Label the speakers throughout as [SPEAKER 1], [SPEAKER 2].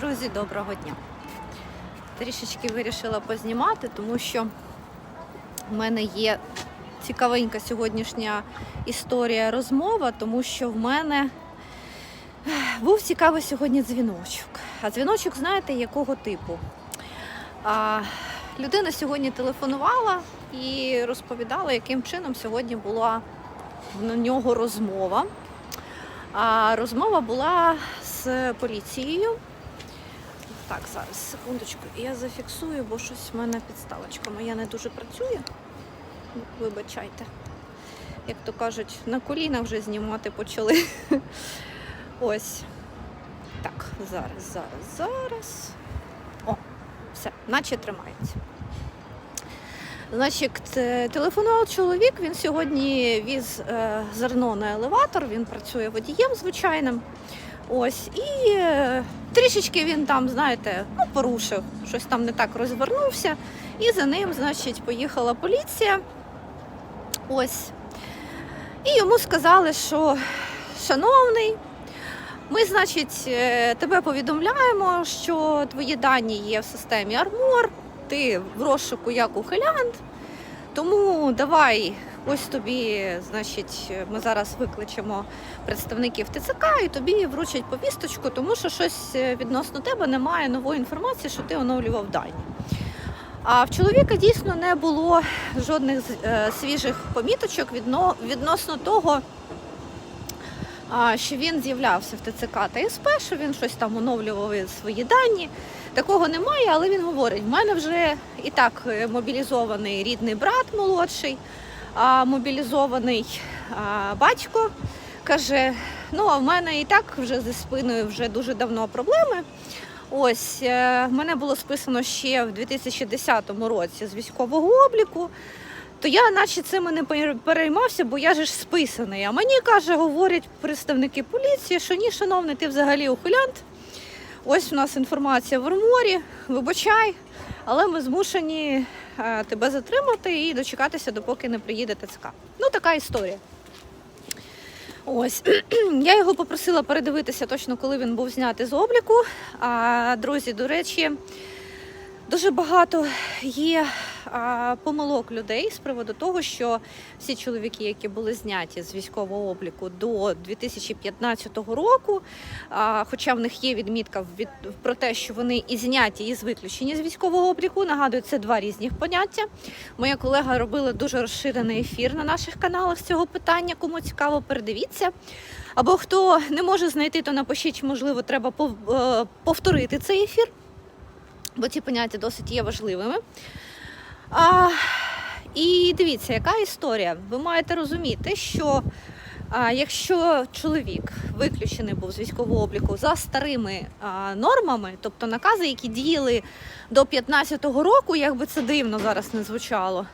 [SPEAKER 1] Друзі, доброго дня. Трішечки вирішила познімати, тому що в мене є цікавенька сьогоднішня історія розмова, тому що в мене був цікавий сьогодні дзвіночок. А дзвіночок, знаєте, якого типу? А, людина сьогодні телефонувала і розповідала, яким чином сьогодні була в нього розмова. А розмова була з поліцією. Так, зараз, секундочку, я зафіксую, бо щось в мене підставочка моя не дуже працює. Вибачайте. Як то кажуть, на колінах вже знімати почали. Ось. Так, зараз, зараз, зараз. О, все, наче тримається. Значить, е, телефонував чоловік, він сьогодні віз е, зерно на елеватор, він працює водієм звичайним. Ось, і е, трішечки він там, знаєте, ну, порушив, щось там не так розвернувся. І за ним, значить, поїхала поліція. Ось. І йому сказали, що шановний, ми, значить, е, тебе повідомляємо, що твої дані є в системі Армор, ти в розшуку як ухилянт. Тому давай, ось тобі, значить, ми зараз викличемо представників ТЦК і тобі вручать повісточку, тому що щось е, відносно тебе немає нової інформації, що ти оновлював дані. А в чоловіка дійсно не було жодних е, свіжих поміточок відносно того, що він з'являвся в ТЦК та СП, що він щось там оновлював свої дані. Такого немає, але він говорить: в мене вже і так е, мобілізований рідний брат молодший, а мобілізований батько каже: ну а в мене і так вже зі спиною вже дуже давно проблеми. Ось е, мене було списано ще в 2010 році з військового обліку. То я наче цим не переймався, бо я же ж списаний. А мені каже, говорять представники поліції, що ні, шановний, ти взагалі ухилянт. Ось у нас інформація в арморі, вибачай, але ми змушені е, тебе затримати і дочекатися, допоки не приїде ТЦК. Ну, така історія. Ось я його попросила передивитися точно, коли він був знятий з обліку. А друзі, до речі, дуже багато є помилок людей з приводу того, що всі чоловіки, які були зняті з військового обліку до 2015 року, хоча в них є відмітка від, про те, що вони і зняті, і з виключені з військового обліку. Нагадую, це два різних поняття. Моя колега робила дуже розширений ефір на наших каналах з цього питання. Кому цікаво, передивіться. Або хто не може знайти, то напишіть, можливо, треба е, повторити цей ефір, бо ці поняття досить є важливими. А, і дивіться, яка історія. Ви маєте розуміти, що а, якщо чоловік виключений був з військового обліку за старими а, нормами, тобто накази, які діяли до 15-го року, як би це дивно зараз не звучало.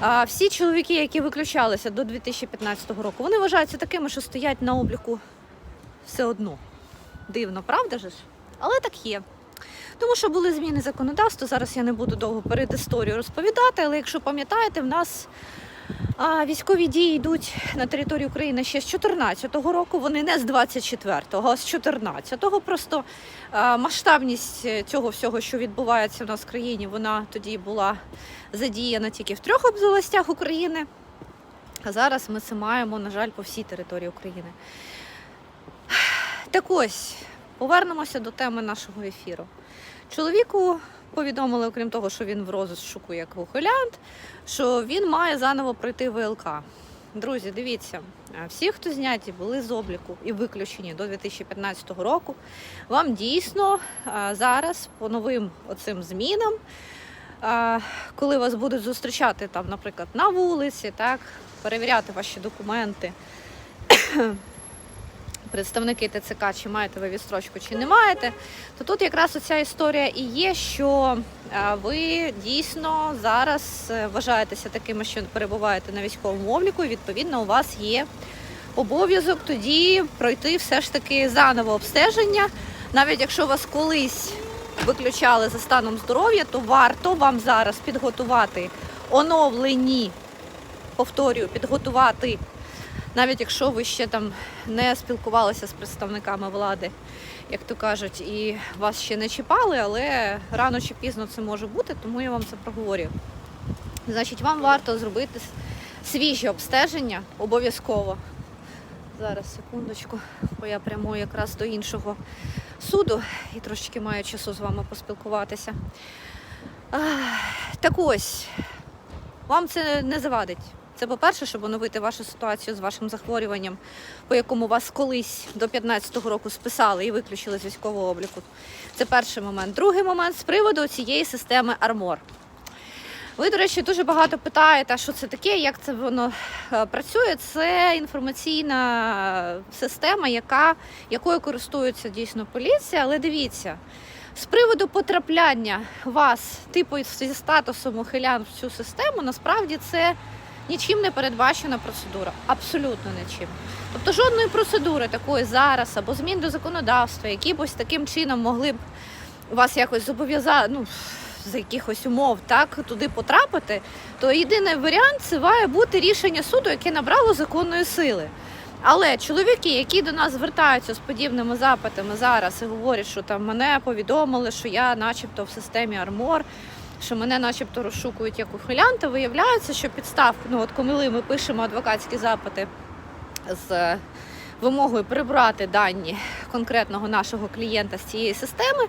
[SPEAKER 1] А, всі чоловіки, які виключалися до 2015 року, вони вважаються такими, що стоять на обліку все одно. Дивно, правда ж? Але так є. Тому що були зміни законодавства. Зараз я не буду довго перед історію розповідати, але якщо пам'ятаєте, в нас військові дії йдуть на території України ще з 2014 року. Вони не з 24-го, а з 14-го. Просто масштабність цього всього, що відбувається в нас в країні, вона тоді була задіяна тільки в трьох областях України. А зараз ми це маємо, на жаль, по всій території України. Так ось, повернемося до теми нашого ефіру. Чоловіку повідомили, окрім того, що він в розшуку як ухилянт, що він має заново пройти ВЛК. Друзі, дивіться, всі, хто зняті, були з обліку і виключені до 2015 року. Вам дійсно зараз по новим оцим змінам, коли вас будуть зустрічати там, наприклад, на вулиці, так, перевіряти ваші документи. Представники ТЦК, чи маєте ви відстрочку, чи не маєте, то тут якраз оця історія і є, що е, ви дійсно зараз е, вважаєтеся такими, що перебуваєте на військовому обліку, і відповідно у вас є обов'язок тоді пройти все ж таки заново обстеження. Навіть якщо вас колись виключали за станом здоров'я, то варто вам зараз підготувати оновлені, повторюю, підготувати навіть якщо ви ще там не спілкувалися з представниками влади, як то кажуть, і вас ще не чіпали, але рано чи пізно це може бути, тому я вам це проговорю. Значить, вам варто зробити свіжі обстеження обов'язково. Зараз секундочку, бо я прямую якраз до іншого суду і трошечки маю часу з вами поспілкуватися. Так ось, вам це не завадить. Це по-перше, щоб оновити вашу ситуацію з вашим захворюванням, по якому вас колись до 15-го року списали і виключили з військового обліку. Це перший момент. Другий момент з приводу цієї системи Армор. Ви, до речі, дуже багато питаєте, що це таке, як це воно е, працює. Це інформаційна система, яка, якою користується дійсно поліція. Але дивіться, з приводу потрапляння вас, типу зі статусом ухилян в цю систему, насправді це нічим не передбачена процедура. Абсолютно нічим. Тобто жодної процедури такої зараз або змін до законодавства, які б ось таким чином могли б вас якось зобов'язати, ну, за якихось умов так туди потрапити, то єдиний варіант це має бути рішення суду, яке набрало законної сили. Але чоловіки, які до нас звертаються з подібними запитами зараз і говорять, що там мене повідомили, що я, начебто, в системі Армор, що мене, начебто, розшукують як ухилянта, виявляється, що підстав, ну от коли ми пишемо адвокатські запити з е, вимогою прибрати дані конкретного нашого клієнта з цієї системи,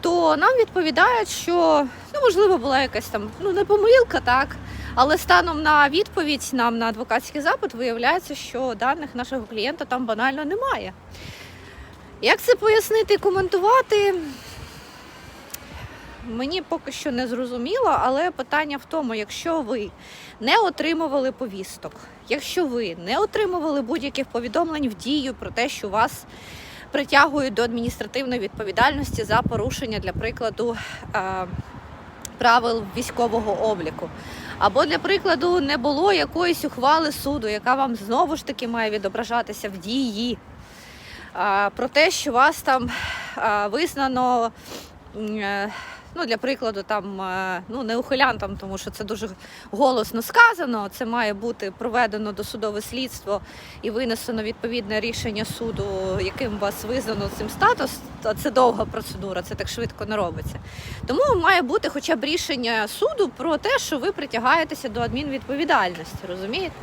[SPEAKER 1] то нам відповідають, що ну можливо була якась там ну не помилка, так. Але станом на відповідь нам на адвокатський запит виявляється, що даних нашого клієнта там банально немає. Як це пояснити і коментувати? Мені поки що не зрозуміло, але питання в тому, якщо ви не отримували повісток, якщо ви не отримували будь-яких повідомлень в дію про те, що вас притягують до адміністративної відповідальності за порушення, для прикладу, е, правил військового обліку. Або, для прикладу, не було якоїсь ухвали суду, яка вам знову ж таки має відображатися в дії. Про те, що вас там визнано, е, ну, для прикладу, там, е, ну, не ухилянтом, тому що це дуже голосно сказано. Це має бути проведено досудове слідство і винесено відповідне рішення суду, яким вас визнано цим статус. Це довга процедура, це так швидко не робиться. Тому має бути хоча б рішення суду про те, що ви притягаєтеся до адмінвідповідальності, розумієте?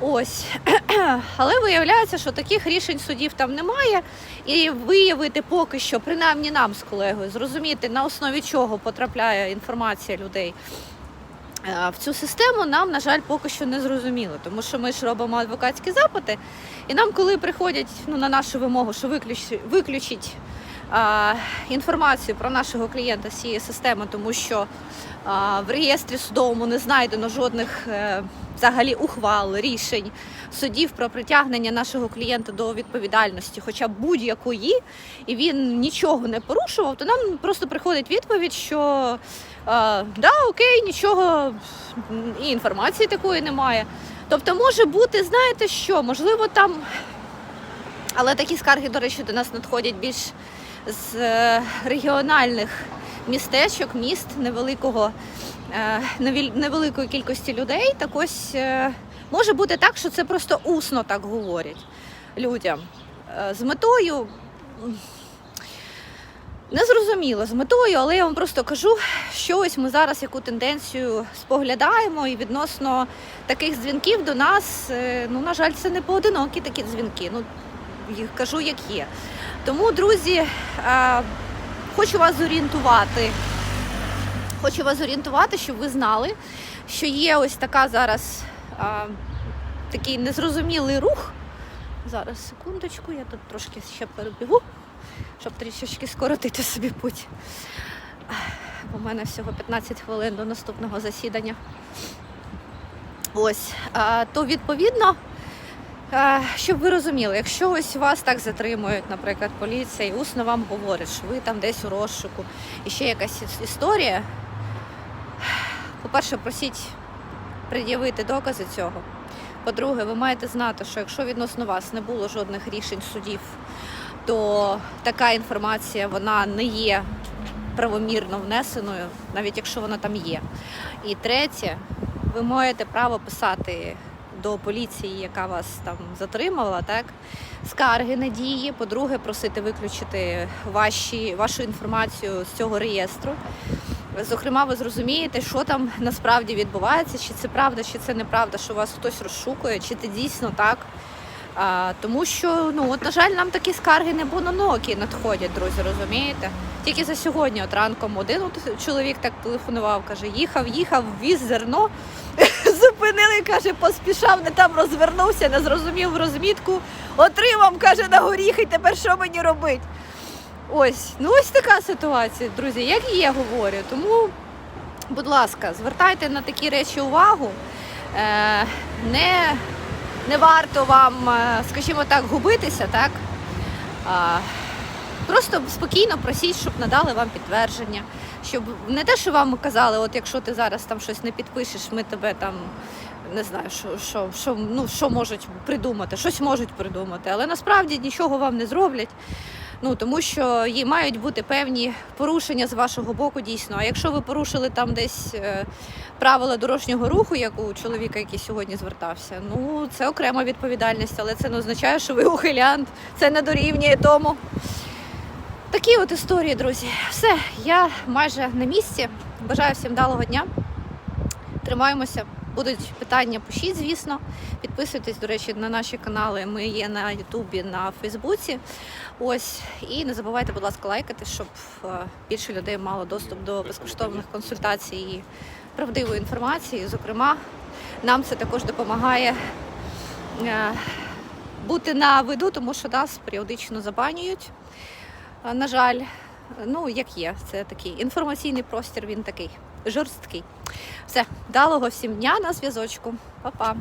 [SPEAKER 1] Ось. Але виявляється, що таких рішень судів там немає. І виявити поки що, принаймні нам з колегою, зрозуміти, на основі чого потрапляє інформація людей е, в цю систему, нам, на жаль, поки що не зрозуміло. Тому що ми ж робимо адвокатські запити, і нам, коли приходять ну, на нашу вимогу, що виключ, виключить інформацію про нашого клієнта з цієї системи, тому що в реєстрі судовому не знайдено жодних е, взагалі ухвал, рішень судів про притягнення нашого клієнта до відповідальності, хоча будь-якої, і він нічого не порушував, то нам просто приходить відповідь, що да, окей, нічого і інформації такої немає. Тобто може бути, знаєте що, можливо, там. Але такі скарги, до речі, до нас надходять більш з е, регіональних містечок, міст невеликого, е, невеликої кількості людей. Так ось е, може бути так, що це просто усно так говорять людям. З метою. Незрозуміло з метою, але я вам просто кажу, що ось ми зараз яку тенденцію споглядаємо, і відносно таких дзвінків до нас, ну на жаль, це не поодинокі такі дзвінки. Ну кажу, як є. Тому, друзі, е, хочу вас зорієнтувати. Хочу вас зорієнтувати, щоб ви знали, що є ось така зараз е, такий незрозумілий рух. Зараз секундочку, я тут трошки ще перебігу, щоб трішечки скоротити собі путь. В мене всього 15 хвилин до наступного засідання. Ось, то відповідно, щоб ви розуміли, якщо ось вас так затримують, наприклад, поліція і усно вам говорить, що ви там десь у розшуку, і ще якась історія. По-перше, просіть пред'явити докази цього. По-друге, ви маєте знати, що якщо відносно вас не було жодних рішень судів, то така інформація вона не є правомірно внесеною, навіть якщо вона там є. І третє, ви маєте право писати до поліції, яка вас там затримала, так скарги на дії. По-друге, просити виключити ваші, вашу інформацію з цього реєстру. Зокрема, ви зрозумієте, що там насправді відбувається, чи це правда, чи це неправда, що вас хтось розшукує, чи це дійсно так. А, тому що, ну от, на жаль, нам такі скарги не бононокі надходять, друзі, розумієте? Тільки за сьогодні, от ранком, один от чоловік так телефонував, каже, їхав, їхав, віз зерно, зупинили, каже, поспішав, не там розвернувся, не зрозумів розмітку, отримав, каже, на горіхи, тепер що мені робити? Ось, ну ось така ситуація, друзі, як і я говорю. Тому, будь ласка, звертайте на такі речі увагу. Е, не, не варто вам, е, скажімо так, губитися, так? Просто спокійно просіть, щоб надали вам підтвердження. Щоб не те, що вам казали, от якщо ти зараз там щось не підпишеш, ми тебе там не знаю, що, що, що, ну, що можуть придумати, щось можуть придумати, але насправді нічого вам не зроблять. Ну тому що є мають бути певні порушення з вашого боку дійсно. А якщо ви порушили там десь е, правила дорожнього руху, як у чоловіка, який сьогодні звертався, ну це окрема відповідальність, але це не означає, що ви ухилянт. Це не дорівнює тому. Такі от історії, друзі. Все, я майже на місці. Бажаю всім вдалого дня. Тримаємося. Будуть питання, пишіть, звісно. Підписуйтесь, до речі, на наші канали. Ми є на Ютубі, на Фейсбуці. Ось. І не забувайте, будь ласка, лайкати, щоб е, більше людей мало доступ до безкоштовних консультацій і правдивої інформації. Зокрема, нам це також допомагає е, бути на виду, тому що нас періодично забанюють. На жаль, ну як є, це такий інформаційний простір, він такий жорсткий. Все, далого всім дня на зв'язочку. Па-па.